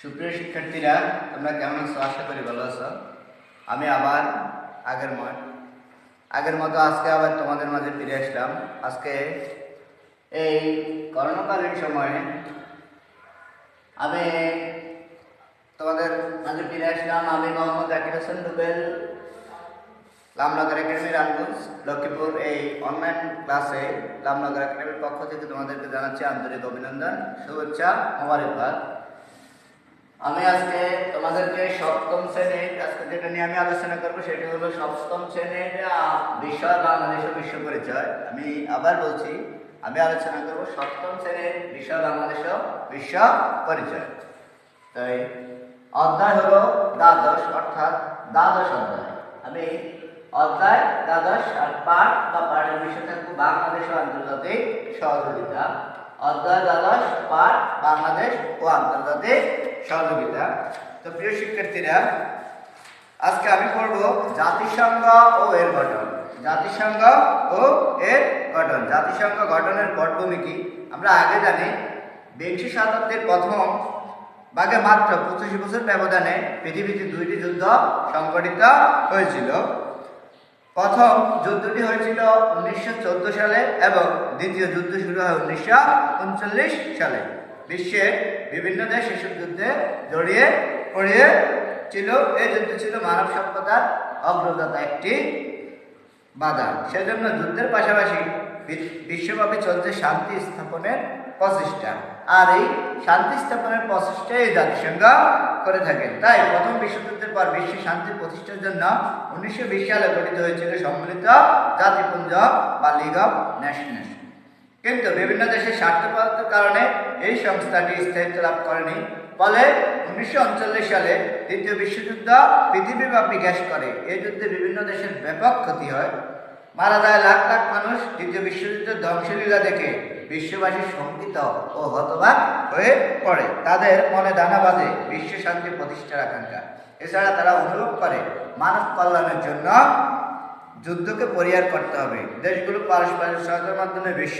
সুপ্রিয় শিক্ষার্থীরা, তোমরা কেমন আছো? আশা করি ভালো আছো। আমি আবার আগের মত। আগের মতো আজকে আবার তোমাদের মাঝে ফিরে আসলাম। আজকে এই করোনাকালীন সময়ে আমি তোমাদের মাঝে ফিরে আসলাম। আমি মোহাম্মদ জাকির হোসেন রুবেল। রামনগর একাডেমি রামগঞ্জ লক্ষ্মীপুর এই অনলাইন ক্লাসে রামনগর একাডেমির পক্ষ থেকে তোমাদেরকে জানাচ্ছি আন্তরিক অভিনন্দন, শুভেচ্ছা, মোবারকবাদ। আমি আজকে তোমাদেরকে সপ্তম শ্রেণির, আজকে যেটা নিয়ে আমি আলোচনা করব সেটা হলো সপ্তম শ্রেণির বিষয় বাংলাদেশ ও বিশ্ব পরিচয়। আমি আবার বলছি, আমি আলোচনা করব সপ্তম শ্রেণির বিষয় বাংলাদেশ ও বিশ্ব পরিচয়। তাই অধ্যায় হলো দ্বাদশ, অর্থাৎ দ্বাদশ অধ্যায়। আমি অধ্যায় দ্বাদশ আর পাঠ বা পাঠের বিষয় থাকব বাংলাদেশ ও আন্তর্জাতিক সহযোগিতা। অধ্যায় দ্বাদশ, পাঠ, বাংলাদেশ ও আন্তর্জাতিক সহযোগিতা। তো প্রিয় শিক্ষার্থীরা, আজকে আমি পড়ব জাতিসংঘ ও এর গঠন। জাতিসংঘ ও এর গঠন। জাতিসংঘ গঠনের পটভূমি কি? আমরা আগে জানি, বিংশ শতাব্দীর প্রথম ভাগে মাত্র পঁচিশ বছর ব্যবধানে পৃথিবীতে দুইটি যুদ্ধ সংঘটিত হয়েছিল। প্রথম যুদ্ধটি হয়েছিল উনিশশো চোদ্দ সালে এবং দ্বিতীয় যুদ্ধ শুরু হয় উনিশশো উনচল্লিশ সালে। বিশ্বের বিভিন্ন দেশ এসব যুদ্ধে জড়িয়ে পড়িয়ে ছিল এই যুদ্ধ ছিল মানব সভ্যতার অগ্রদাতা একটি বাধা। সেজন্য যুদ্ধের পাশাপাশি বিশ্বব্যাপী চলছে শান্তি স্থাপনের প্রচেষ্টা। আর এই শান্তি স্থাপনের প্রচেষ্টা এই জাতিসংঘ করে থাকে। তাই প্রথম বিশ্বযুদ্ধের পর বিশ্বে শান্তি প্রতিষ্ঠার জন্য উনিশশো বিশ সালে গঠিত হয়েছিল সম্মিলিত জাতিপুঞ্জ বা লিগ অফ নেশনস কিন্তু বিভিন্ন দেশের স্বার্থপরতার কারণে এই সংস্থাটি স্থায়িত্ব লাভ করেনি। ফলে উনিশশো উনচল্লিশ সালে দ্বিতীয় বিশ্বযুদ্ধ পৃথিবীব্যাপী গ্যাস করে। এই যুদ্ধে বিভিন্ন দেশের ব্যাপক ক্ষতি হয়। মারা যায় লাখ লাখ মানুষ দ্বিতীয় বিশ্বযুদ্ধের ধ্বংসলীলা দেখে বিশ্ববাসী শঙ্কিত ও হতবাক হয়ে পড়ে। তাদের মনে দানা বাজে বিশ্ব শান্তি প্রতিষ্ঠার আকাঙ্ক্ষা। এছাড়া তারা অনুভব করে মানব কল্যাণের জন্য যুদ্ধকে পরিহার করতে হবে। দেশগুলো পারস্পরিক সহায়তার মাধ্যমে বিশ্ব